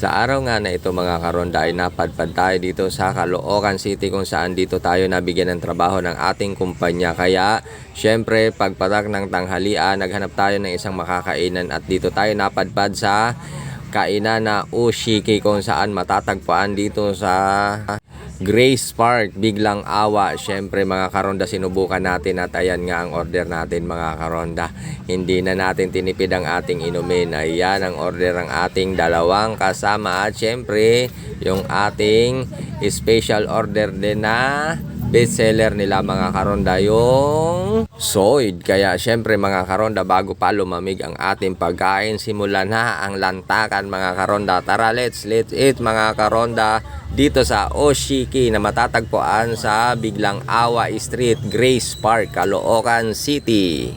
Sa araw nga na ito mga karonda ay napadpad tayo dito sa Caloocan City kung saan dito tayo nabigyan ng trabaho ng ating kumpanya. Kaya syempre pagpatak ng tanghalian naghanap tayo ng isang makakainan at dito tayo napadpad sa kainan na Ushiki kung saan matatagpuan dito sa Grace Park, biglang awa. Syempre mga karonda, sinubukan natin at ayan nga ang order natin mga karonda. Hindi na natin tinipid ang ating inumin. Ayan ang order ng ating dalawang kasama. At syempre, yung ating special order din na bestseller nila mga karonda yung soyd. Kaya syempre mga karonda bago pa lumamig ang ating pagkain simula na ang lantakan mga karonda. Tara let's let's eat mga karonda dito sa Oshiki na matatagpuan sa Biglang Awa Street, Grace Park, Caloocan City.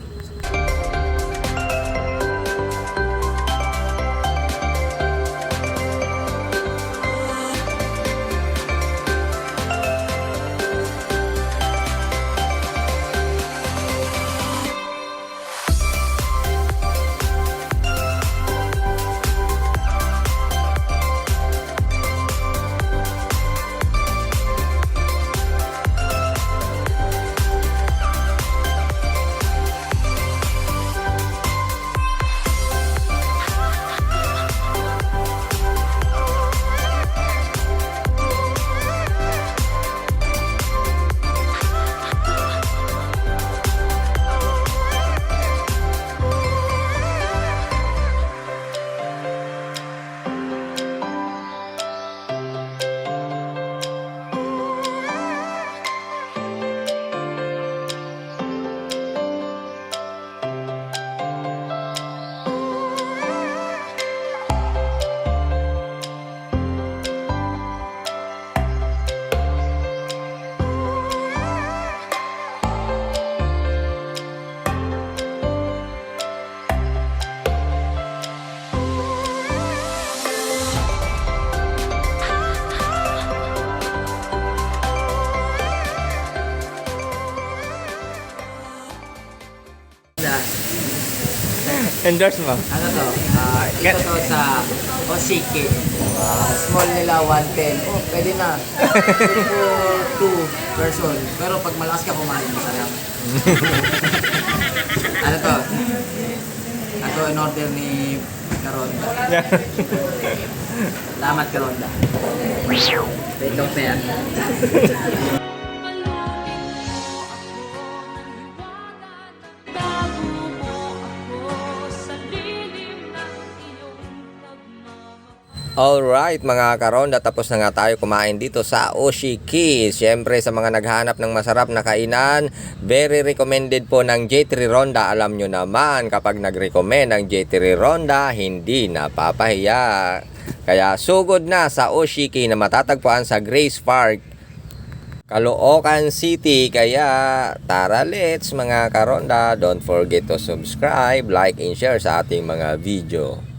Endorse mo. Ano to? Ah, ito to sa Oshiki. Ah, small nila 110. Oh, pwede na. Pwede for two person. Pero pag malakas ka kumain, masarap. ano to? Ako in order ni Karonda. Salamat Karonda. Wait, fair. Bago Alright mga karonda, tapos na nga tayo kumain dito sa Oshiki. Siyempre sa mga naghanap ng masarap na kainan, very recommended po ng J3 Ronda. Alam nyo naman, kapag nag-recommend ng J3 Ronda, hindi napapahiya. Kaya sugod na sa Oshiki na matatagpuan sa Grace Park, Caloocan City. Kaya tara let's mga karonda. Don't forget to subscribe, like, and share sa ating mga video.